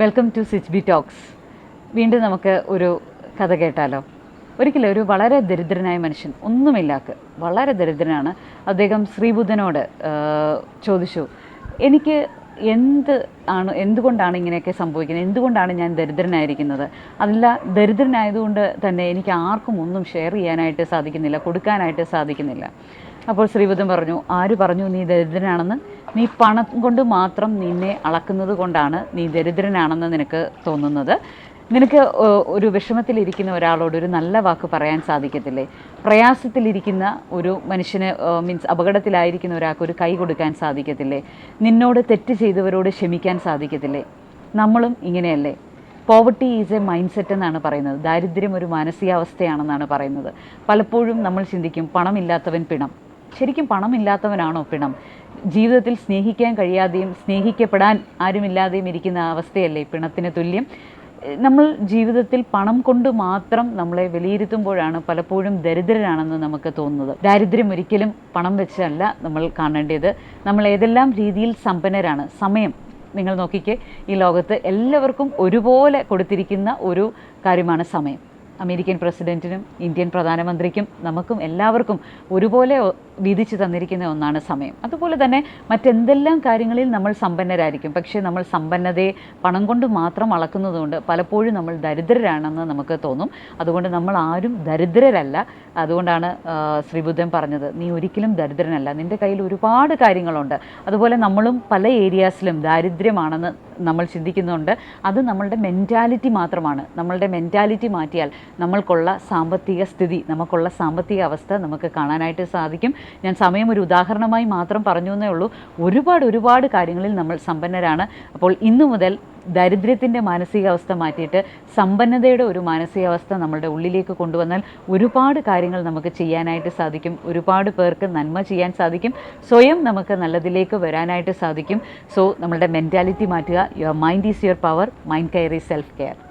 Welcome to switch B talks വീണ്ടും നമുക്ക് ഒരു കഥ കേട്ടാലോ? ഒരിക്കലും ഒരു വളരെ ദരിദ്രനായ മനുഷ്യൻ ഒന്നുമില്ലാക്ക് വളരെ ദരിദ്രനാണ്. അദ്ദേഹം ശ്രീബുദ്ധനോട് ചോദിച്ചു എനിക്ക് എന്ത് ആണ് എന്തുകൊണ്ടാണ് ഇങ്ങനെയൊക്കെ സംഭവിക്കുന്നത്? എന്തുകൊണ്ടാണ് ഞാൻ ദരിദ്രനായിരിക്കുന്നത്? അതല്ല ദരിദ്രനായതുകൊണ്ട് തന്നെ എനിക്ക് ആർക്കും ഒന്നും ഷെയർ ചെയ്യാനായിട്ട് സാധിക്കുന്നില്ല കൊടുക്കാനായിട്ട് സാധിക്കുന്നില്ല. അപ്പോൾ ശ്രീബുദ്ധൻ പറഞ്ഞു ആര് പറഞ്ഞു നീ ദരിദ്രനാണെന്ന്? നീ പണം കൊണ്ട് മാത്രം നിന്നെ അളക്കുന്നത് കൊണ്ടാണ് നീ ദരിദ്രനാണെന്ന് നിനക്ക് തോന്നുന്നത്. നിനക്ക് ഒരു വിഷമത്തിലിരിക്കുന്ന ഒരാളോട് ഒരു നല്ല വാക്ക് പറയാൻ സാധിക്കത്തില്ലേ? പ്രയാസത്തിലിരിക്കുന്ന ഒരു മനുഷ്യന് മീൻസ് അപകടത്തിലായിരിക്കുന്ന ഒരാൾക്ക് ഒരു കൈ കൊടുക്കാൻ സാധിക്കത്തില്ലേ? നിന്നോട് തെറ്റ് ചെയ്തവരോട് ക്ഷമിക്കാൻ സാധിക്കത്തില്ലേ? നമ്മളും ഇങ്ങനെയല്ലേ? Poverty is a mind set എന്നാണ് പറയുന്നത്. ദാരിദ്ര്യം ഒരു മാനസികാവസ്ഥയാണെന്നാണ് പറയുന്നത്. പലപ്പോഴും നമ്മൾ ചിന്തിക്കും പണമില്ലാത്തവൻ പിണം. ശരിക്കും പണമില്ലാത്തവനാണോ പിണം? ജീവിതത്തിൽ സ്നേഹിക്കാൻ കഴിയാതെയും സ്നേഹിക്കപ്പെടാൻ ആരുമില്ലാതെയും ഇരിക്കുന്ന അവസ്ഥയല്ലേ പിണത്തിന് തുല്യം? നമ്മൾ ജീവിതത്തിൽ പണം കൊണ്ട് മാത്രം നമ്മളെ വിലയിരുത്തുമ്പോഴാണ് പലപ്പോഴും ദരിദ്രരാണെന്ന് നമുക്ക് തോന്നുന്നത്. ദാരിദ്ര്യം ഒരിക്കലും പണം വെച്ചല്ല നമ്മൾ കാണേണ്ടത്. നമ്മൾ ഏതെല്ലാം രീതിയിൽ സമ്പന്നരാണ്? സമയം. നിങ്ങൾ നോക്കിക്കേ ഈ ലോകത്ത് എല്ലാവർക്കും ഒരുപോലെ കൊടുത്തിരിക്കുന്ന ഒരു കാര്യമാണ് സമയം. അമേരിക്കൻ പ്രസിഡന്റിനും ഇന്ത്യൻ പ്രധാനമന്ത്രിക്കും നമുക്കും എല്ലാവർക്കും ഒരുപോലെ വിധിച്ചു തന്നിരിക്കുന്ന ഒന്നാണ് സമയം. അതുപോലെ തന്നെ മറ്റെന്തെല്ലാം കാര്യങ്ങളിൽ നമ്മൾ സമ്പന്നരായിരിക്കും. പക്ഷേ നമ്മൾ സമ്പന്നതയെ പണം കൊണ്ട് മാത്രം അളക്കുന്നതുകൊണ്ട് പലപ്പോഴും നമ്മൾ ദരിദ്രരാണെന്ന് നമുക്ക് തോന്നും. അതുകൊണ്ട് നമ്മൾ ആരും ദരിദ്രരല്ല. അതുകൊണ്ടാണ് ശ്രീബുദ്ധൻ പറഞ്ഞത് നീ ഒരിക്കലും ദരിദ്രനല്ല. നിന്റെ കയ്യിൽ ഒരുപാട് കാര്യങ്ങളുണ്ട്. അതുപോലെ നമ്മളും പല ഏരിയാസിലും ദാരിദ്ര്യമാണെന്ന് നമ്മൾ ചിന്തിക്കുന്നുണ്ട്. അത് നമ്മളുടെ മെന്റാലിറ്റി മാത്രമാണ്. നമ്മളുടെ മെന്റാലിറ്റി മാറ്റിയാൽ നമ്മൾക്കുള്ള സാമ്പത്തിക സ്ഥിതി നമുക്കുള്ള സാമ്പത്തിക അവസ്ഥ നമുക്ക് കാണാനായിട്ട് സാധിക്കും. ഞാൻ സമയം ഒരു ഉദാഹരണമായി മാത്രം പറഞ്ഞു എന്നേ ഉള്ളൂ. ഒരുപാട് ഒരുപാട് കാര്യങ്ങളിൽ നമ്മൾ സമ്പന്നരാണ്. അപ്പോൾ ഇന്നു മുതൽ ദരിദ്ര്യത്തിന്റെ മാനസികാവസ്ഥ മാറ്റിയിട്ട് സമ്പന്നതയുടെ ഒരു മാനസികാവസ്ഥ നമ്മളുടെ ഉള്ളിലേക്ക് കൊണ്ടുവന്നാൽ ഒരുപാട് കാര്യങ്ങൾ നമുക്ക് ചെയ്യാനായിട്ട് സാധിക്കും. ഒരുപാട് പേർക്ക് നന്മ ചെയ്യാൻ സാധിക്കും. സ്വയം നമുക്ക് നല്ലതിലേക്ക് വരാനായിട്ട് സാധിക്കും. സോ നമ്മളുടെ മെന്റാലിറ്റി മാറ്റുക. Your mind is your power mind care is self care